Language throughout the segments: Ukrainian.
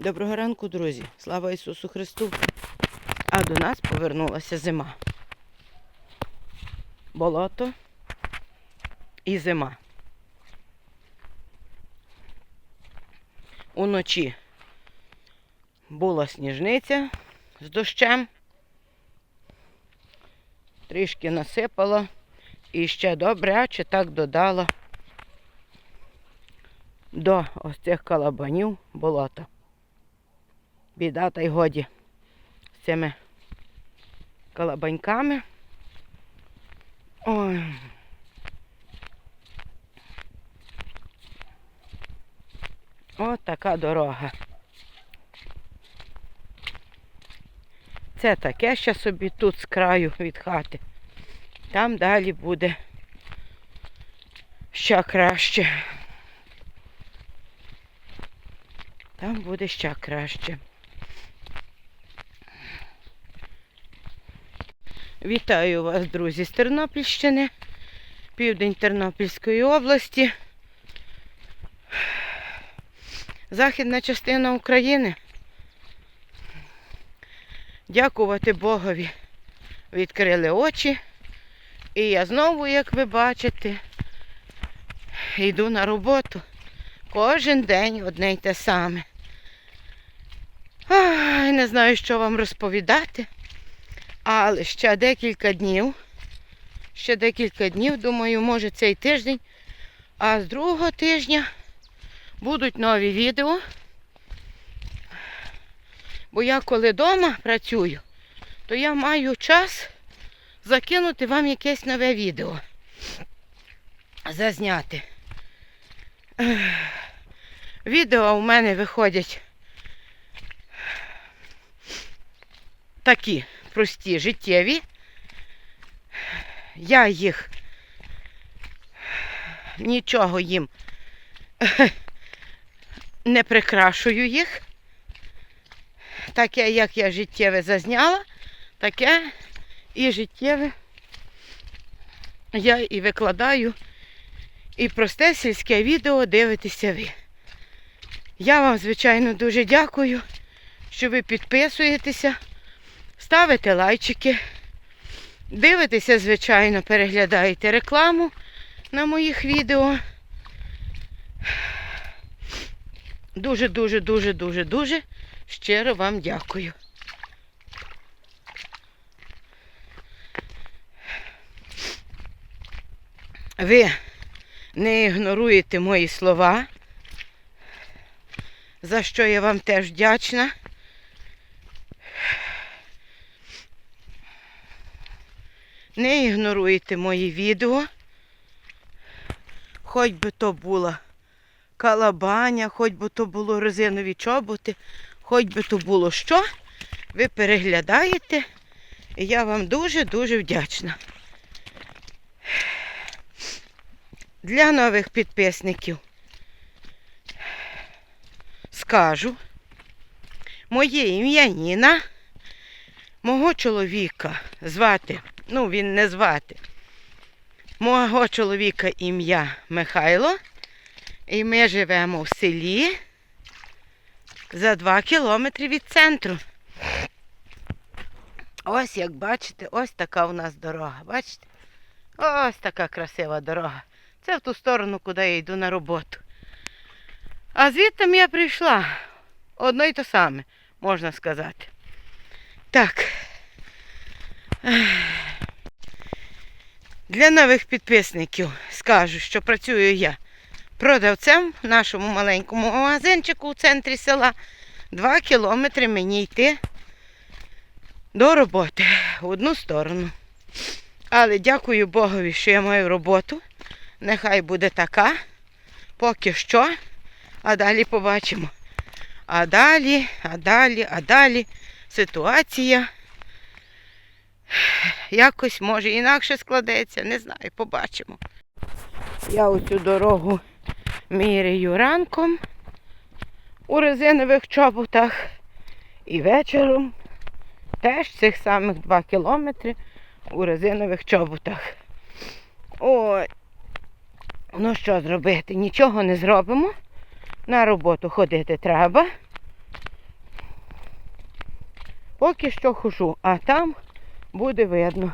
Доброго ранку, друзі! Слава Ісусу Христу! А до нас повернулася зима. Болото і зима. Уночі була сніжниця з дощем. Трішки насипала і ще добряче так додала до ось цих калабанів болота. Біда та й годі з цими калабаньками. Ой. От така дорога. Це таке ще собі тут з краю від хати. Там далі буде ще краще. Там буде ще краще. Вітаю вас, друзі, з Тернопільщини, південь Тернопільської області, західна частина України. Дякувати Богові. Відкрили очі. І я знову, як ви бачите, йду на роботу. Кожен день одне й те саме. Ай, не знаю, що вам розповідати. Але ще декілька днів, ще декілька днів, думаю, може цей тиждень, а з другого тижня будуть нові відео. Бо я коли вдома працюю, то я маю час закинути вам якесь нове відео. Зазняти. Відео у мене виходять такі прості, життєві. Я їх нічого їм не прикрашую їх. Таке, як я життєве зазняла, таке і життєве я і викладаю. І просте сільське відео дивитеся ви. Я вам, звичайно, дуже дякую, що ви підписуєтеся, ставите лайчики, дивитеся, звичайно, переглядаєте рекламу на моїх відео. Дуже, дуже, дуже, дуже, дуже щиро вам дякую. Ви не ігноруєте мої слова, за що я вам теж вдячна. Не ігноруєте мої відео. Хоч би то була калабаня, хоч би то було резинові чоботи, хоч би то було що. Ви переглядаєте, і я вам дуже-дуже вдячна. Для нових підписників скажу, моє ім'я Ніна, мого чоловіка звати, ну він не звати, мого чоловіка ім'я Михайло, і ми живемо в селі за два кілометри від центру. Ось, як бачите, ось така у нас дорога. Бачите? Ось така красива дорога. Це в ту сторону, куди я йду на роботу. А звідти я прийшла. Одно й то саме, можна сказати. Так. Для нових підписників скажу, що працюю я продавцем в нашому маленькому магазинчику у центрі села. Два кілометри мені йти до роботи в одну сторону. Але дякую Богові, що я маю роботу. Нехай буде така, поки що, а далі побачимо. А далі, а далі, а далі ситуація якось може інакше складеться, не знаю, побачимо. Я оцю дорогу міряю ранком у резинових чоботах і вечором теж цих самих 2 кілометри у резинових чоботах. Ой, Ну що зробити? Нічого не зробимо. На роботу ходити треба. Поки що хожу, а там буде видно.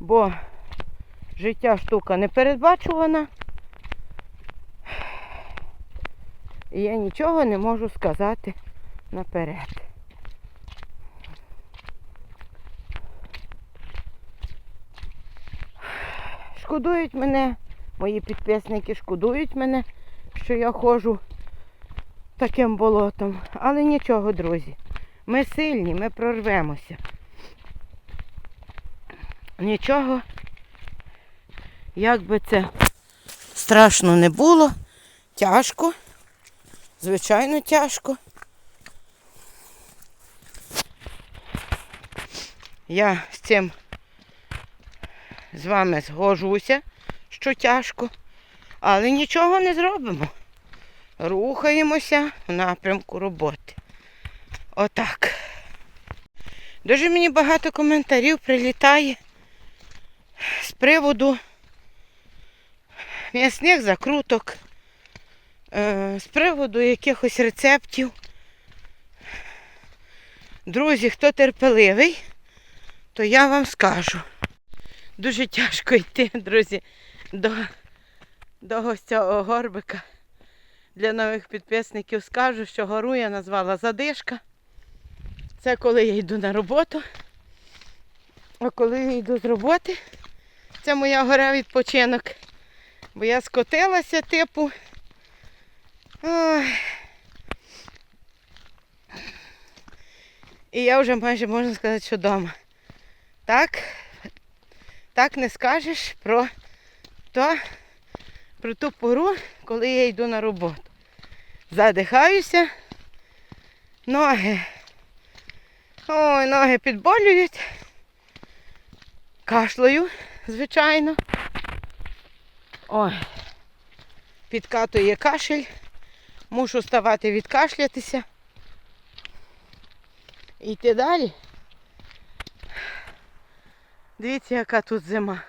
Бо життя штука непередбачувана. І я нічого не можу сказати наперед. Шкодують мене, мої підписники шкодують мене, що я ходжу таким болотом. Але нічого, друзі. Ми сильні, ми прорвемося. Нічого, як би це страшно не було, тяжко, звичайно, тяжко. Я з цим з вами згожуся, що тяжко, але нічого не зробимо. Рухаємося в напрямку роботи. Отак. Дуже мені багато коментарів прилітає з приводу м'ясних закруток, е, з приводу якихось рецептів. Друзі, хто терпеливий, то я вам скажу. Дуже тяжко йти, друзі, до, до ось цього горбика. Для нових підписників скажу, що гору я назвала задишка. Це коли я йду на роботу. А коли я йду з роботи, це моя гора відпочинок. Бо я скотилася, типу. І я вже майже можна сказати, що вдома. Так, так не скажеш про, то, про ту пору, коли я йду на роботу. Задихаюся, ноги. Ой, ноги підболюють. Кашлою, звичайно. Ой, підкатує кашель. Мушу ставати відкашлятися. І йти далі. Дивіться, яка тут зима.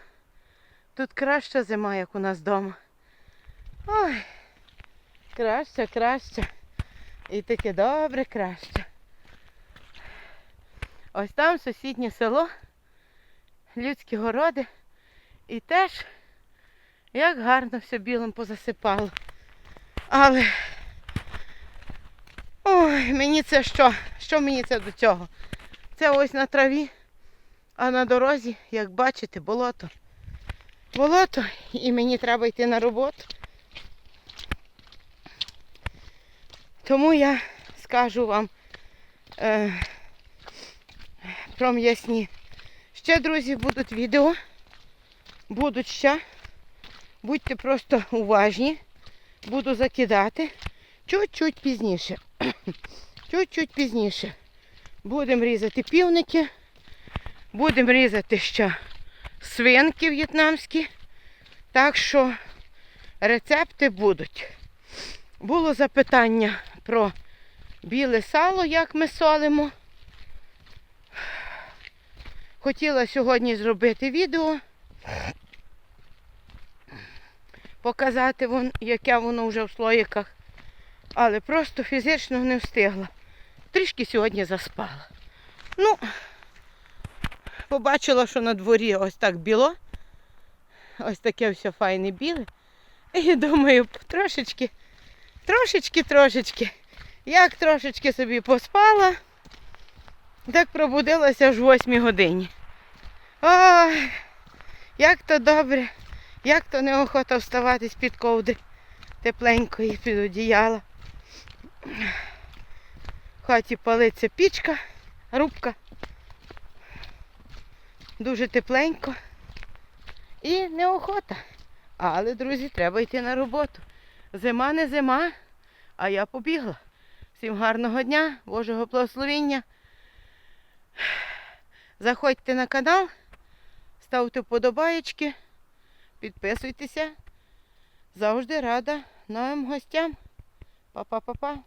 Тут краща зима, як у нас вдома. Ой, краща, краща. І таке добре краще. Ось там сусіднє село, людські городи. І теж як гарно все білим позасипало. Але ой, мені це що? Що мені це до цього? Це ось на траві, а на дорозі, як бачите, болото. Болото і мені треба йти на роботу. Тому я скажу вам е, про м'ясні. Ще, друзі, будуть відео. Будуть ще. Будьте просто уважні. Буду закидати. Чуть-чуть пізніше. Чуть-чуть пізніше. Будемо різати півники. Будемо різати ще свинки в'єтнамські. Так що рецепти будуть. Було запитання про біле сало, як ми солимо. Хотіла сьогодні зробити відео, показати, вон, яке воно вже в слоїках, але просто фізично не встигла. Трішки сьогодні заспала. Ну, побачила, що на дворі ось так біло. Ось таке все файне біле. І думаю, трошечки, трошечки, трошечки. Як трошечки собі поспала, так пробудилася аж в 8 годині. Ой, як то добре, як то неохота вставати з-під ковдри тепленької під одіяла. Хаті палиться пічка, рубка. Дуже тепленько. І неохота. Але, друзі, треба йти на роботу. Зима не зима, а я побігла. Всім гарного дня, Божого благословення. Заходьте на канал, ставте вподобаєчки, підписуйтеся. Завжди рада новим гостям. Па-па-па-па.